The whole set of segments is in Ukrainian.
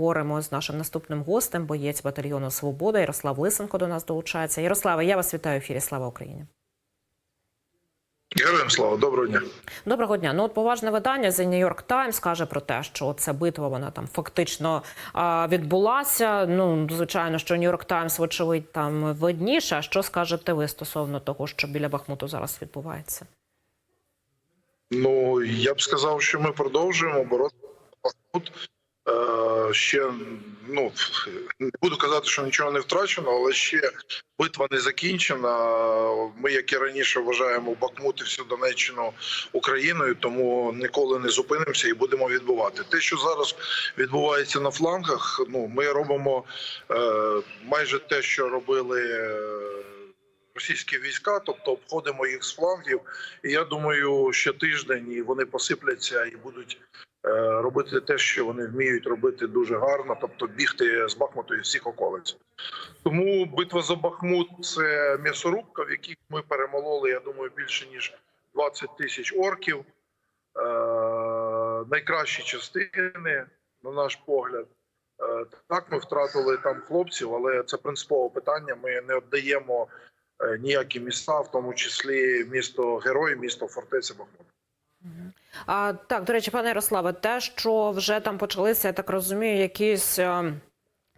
Говоримо з нашим наступним гостем, боєць батальйону Свобода Ярослав Лисенко до нас долучається. Ярославе, я вас вітаю в ефірі. Слава Україні. Героям слава, доброго дня. Доброго дня. Ну от поважне видання The New York Times каже про те, що ця битва вона там фактично а, відбулася. Ну звичайно, що New York Times, вочевидь, там видніше. А що скажете ви стосовно того, що біля Бахмуту зараз відбувається? Ну я б сказав, що ми продовжуємо боротися. Бахмут. Е, ще ну не буду казати, що нічого не втрачено, але ще битва не закінчена. Ми, як і раніше, вважаємо Бахмут і всю Донеччину Україною, тому ніколи не зупинимося і будемо відбувати. Те, що зараз відбувається на флангах, ну ми робимо е, майже те, що робили. е, Російські війська, тобто обходимо їх з флангів, і я думаю, ще тиждень і вони посипляться і будуть е, робити те, що вони вміють робити дуже гарно, тобто бігти з Бахмуту і всіх околиць. Тому битва за Бахмут це м'ясорубка, в якій ми перемололи, я думаю, більше ніж 20 тисяч орків. Е, найкращі частини, на наш погляд. Е, Так, ми втратили там хлопців, але це принципове питання. Ми не віддаємо ніякі міста, в тому числі місто Герой, місто Фортеця Бахмут. А, так, до речі, пане Ярославе, те, що вже там почалися, я так розумію, якісь. е,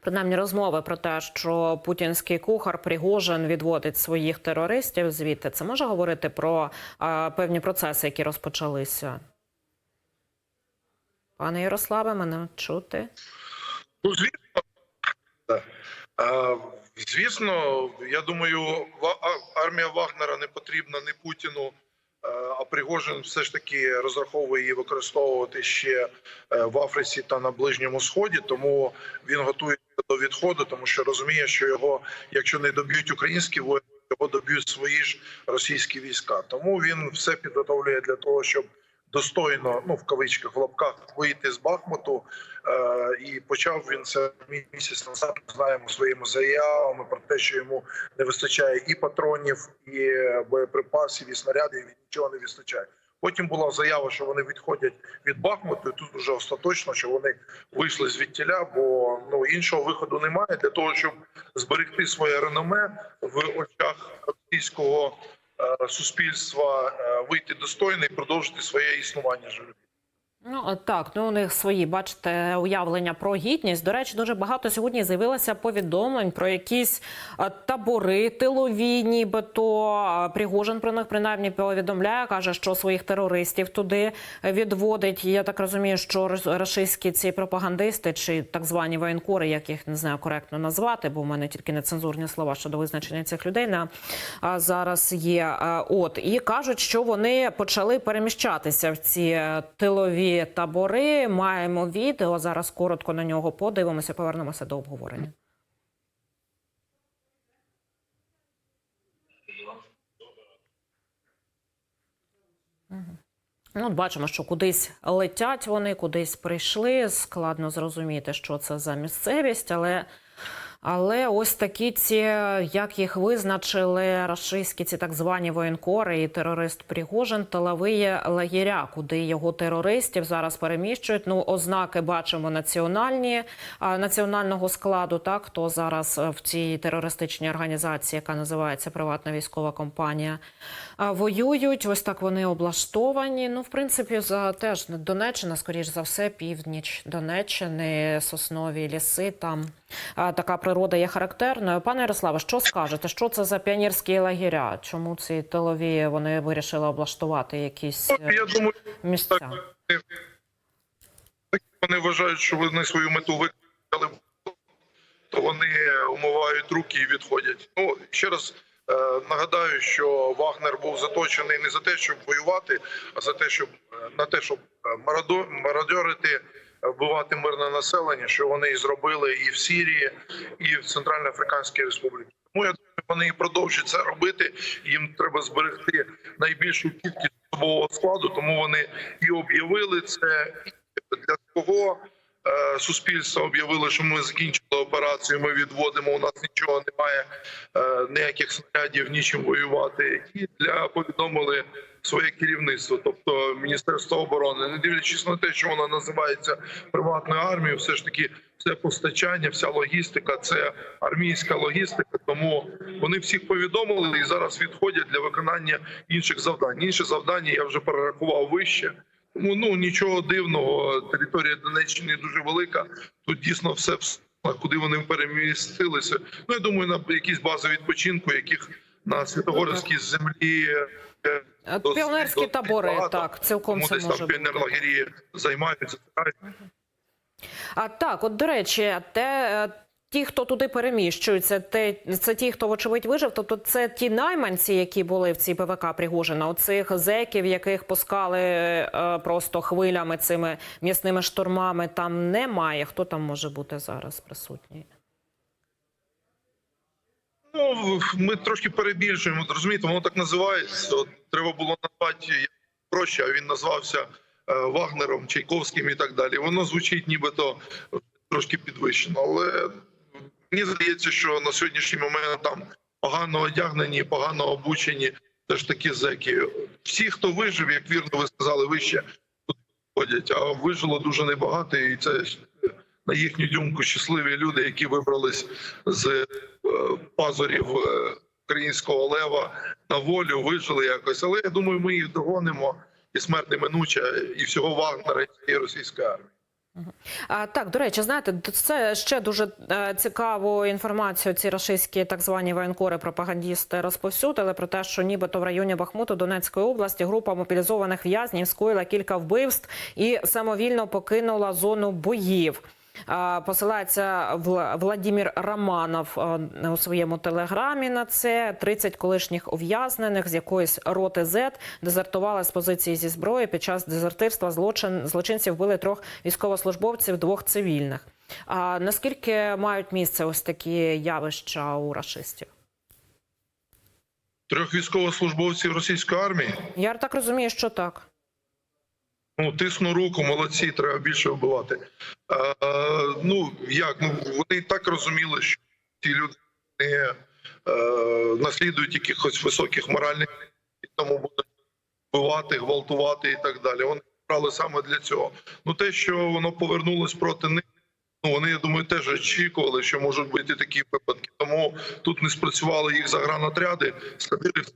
Принаймні розмови про те, що путінський кухар Пригожин відводить своїх терористів звідти. Це може говорити про а, певні процеси, які розпочалися? Пане Ярославе, мене чути? Ну, звісно. Е, звісно, я думаю, армія Вагнера не потрібна не Путіну, е, а Пригожин все ж таки розраховує її використовувати ще е, в Африці та на Ближньому Сході. Тому він готується до відходу, тому що розуміє, що його, якщо не доб'ють українські воїни, його доб'ють свої ж російські війська. Тому він все підготовлює для того, щоб достойно, ну в кавичках в лапках вийти з Бахмуту. Е, і почав він це місяць назад. Знаємо своїми заявами про те, що йому не вистачає і патронів, і е, боєприпасів, і снарядів. і Нічого не вистачає. Потім була заява, що вони відходять від Бахмуту. і Тут вже остаточно, що вони вийшли звідтіля, бо ну іншого виходу немає для того, щоб зберегти своє реноме в очах російського суспільства, е, вийти достойно і продовжити своє існування. Ну так, ну у них свої, бачите, уявлення про гідність. До речі, дуже багато сьогодні з'явилося повідомлень про якісь табори тилові, нібито Пригожин про них принаймні повідомляє, каже, що своїх терористів туди відводить. Я так розумію, що рашистські ці пропагандисти чи так звані воєнкори, як їх не знаю коректно назвати, бо в мене тільки нецензурні слова щодо визначення цих людей на зараз є. От і кажуть, що вони почали переміщатися в ці е, табори. Маємо відео. Зараз коротко на нього подивимося. Повернемося до обговорення. Ну, от бачимо, що кудись летять вони, кудись прийшли. Складно зрозуміти, що це за місцевість, але. Але ось такі ці, як їх визначили, рашистські ці так звані воєнкори і терорист Пригожин, тилові лагеря, куди його терористів зараз переміщують. Ну, ознаки бачимо національні національного складу. Так хто зараз е, в цій терористичній організації, яка називається приватна військова компанія, воюють. Ось так вони облаштовані. Ну, в принципі, за теж Донеччина, скоріш за все, північ Донеччини, соснові ліси. Там така природа є характерною. Пане Ярославе, що скажете? Що це за піонерські лагеря? Чому ці тилові вони вирішили облаштувати якісь Ну, е, Я думаю, місця? так, вони вважають, що вони свою мету виконали, то вони умивають руки і відходять. Ну ще раз е, нагадаю, що Вагнер був заточений не за те, щоб воювати, а за те, щоб е, на те, щоб е, мародьорити, е, вбивати мирне населення, що вони і зробили і в Сирії, і в Центральноафриканській Республіці. Тому я думаю, вони і продовжують це робити. Їм треба зберегти найбільшу кількість особового складу, тому вони і об'явили це і для цього е, суспільства об'явили, що ми закінчили операцію. Ми відводимо. У нас нічого немає, е, ніяких снарядів, нічим воювати. І для повідомили своє керівництво, тобто Міністерство оборони, не дивлячись на те, що вона називається приватною армією, все ж таки все постачання, вся логістика це армійська логістика. Тому вони всіх повідомили і зараз відходять для виконання інших завдань. Інші завдання я вже перерахував вище. Ну нічого дивного. Територія Донеччини дуже велика. Тут дійсно все куди вони перемістилися. Ну я думаю, на якісь бази відпочинку, яких на Святогорській землі. е, Е, Піонерські табори, багато. так, цілком Тому це десь може там піонерлагері займаються. А так, от до речі, те. Ті, хто туди переміщуються, те це ті, хто вочевидь вижив. Тобто це ті найманці, які були в цій ПВК Пригожина, оцих зеків, яких пускали е, просто хвилями цими м'ясними штурмами. Там немає. Хто там може бути зараз присутній? Ну ми трошки перебільшуємо. Розумієте, воно так називається. От, треба було назвати проще, а він назвався е, Вагнером, Чайковським і так далі. Воно звучить нібито трошки підвищено. Але мені здається, що на сьогоднішній момент там погано одягнені, погано обучені теж такі зеки. Всі, хто вижив, як вірно ви сказали, вище тут ходять, а вижило дуже небагато, і це на їхню думку щасливі люди, які вибрались з е, пазурів е, українського лева на волю, вижили якось. Але я думаю, ми їх догонимо і смерть неминуча, і всього Вагнера, і російської армії. А, так, до речі, знаєте, це ще дуже е, цікаву інформацію. Ці рашистські так звані воєнкори пропагандісти розповсюдили про те, що нібито в районі Бахмуту Донецької області група мобілізованих в'язнів скоїла кілька вбивств і самовільно покинула зону боїв. Посилається Вла- Владимир Романов у своєму телеграмі на це. 30 колишніх ув'язнених з якоїсь роти Z дезертували з позиції зі зброї. Під час дезертирства злочин злочинці вбили трьох військовослужбовців, двох цивільних. А наскільки мають місце ось такі явища у рашистів? Трьох військовослужбовців російської армії. Я так розумію, що так. Ну, тисну руку, молодці, треба більше вбивати. Е, ну як? Ну вони і так розуміли, що ці люди не е, наслідують якихось високих моральних і тому будуть вбивати, гвалтувати і так далі. Вони брали саме для цього. Ну те, що воно повернулось проти них. Ну, вони, я думаю, теж очікували, що можуть бути такі випадки. Тому тут не спрацювали їх загранотряди кадирівців,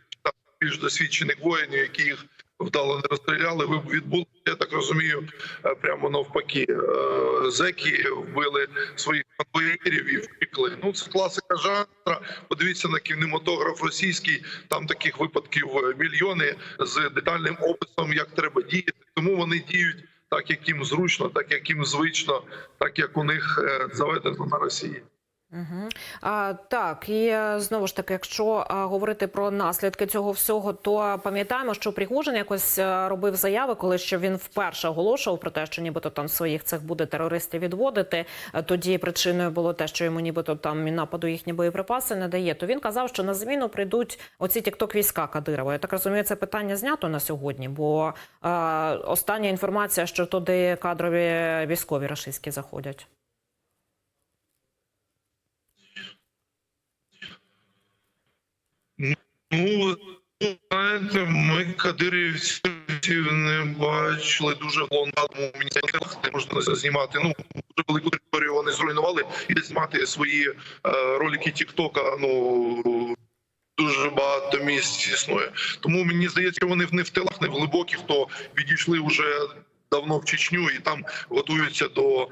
більш досвідчених воїнів, які їх вдало не розстріляли. Ви відбули, я так розумію, е, прямо навпаки. Е, Зеки вбили своїх конвоїрів і втекли. Ну це класика жанра. Подивіться на кінематограф російський. Там таких випадків е, мільйони з детальним описом, як треба діяти. Тому вони діють так, як їм зручно, так як їм звично, так як у них заведено на Росії. Угу. А, так, і е, знову ж таки, якщо а, говорити про наслідки цього всього, то пам'ятаємо, що Пригожин якось е, робив заяви, коли ще він вперше оголошував про те, що нібито там своїх цих буде терористів відводити. Е, Тоді причиною було те, що йому нібито там нападу їхні боєприпаси не дає. То він казав, що на зміну прийдуть оці тікток війська Кадирова. Я так розумію, це питання знято на сьогодні, бо е, остання інформація, що туди кадрові військові рашистські заходять. Ну знаєте, ми кадирівців не бачили дуже головно. Мені не можна знімати. Ну дуже велику територію вони зруйнували і знімати свої е, ролики Тіктока. Ну дуже багато місць існує. Тому мені здається, вони не в тилах, не в глибоких, то відійшли вже. Давно в Чечню і там готуються до е,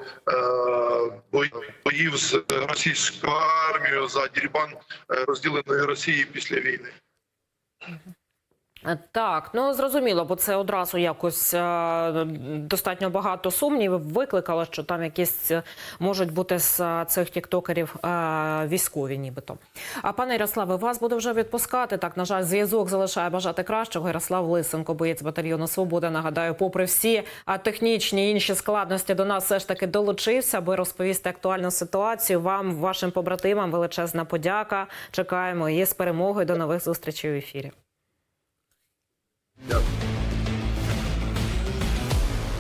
боїв з російською армією за дірбан е, розділеної Росії після війни. Е, Так, ну зрозуміло, бо це одразу якось е, достатньо багато сумнівів викликало, що там якісь е, можуть бути з е, цих тіктокерів е, військові, нібито. А пане Ярославе, вас буде вже відпускати. Так, на жаль, зв'язок залишає бажати кращого. Ярослав Лисенко, боєць батальйону Свобода. Нагадаю, попри всі технічні інші складності, до нас все ж таки долучився, аби розповісти актуальну ситуацію. Вам, вашим побратимам, величезна подяка. Чекаємо і з перемогою. До нових зустрічей у ефірі. Yep.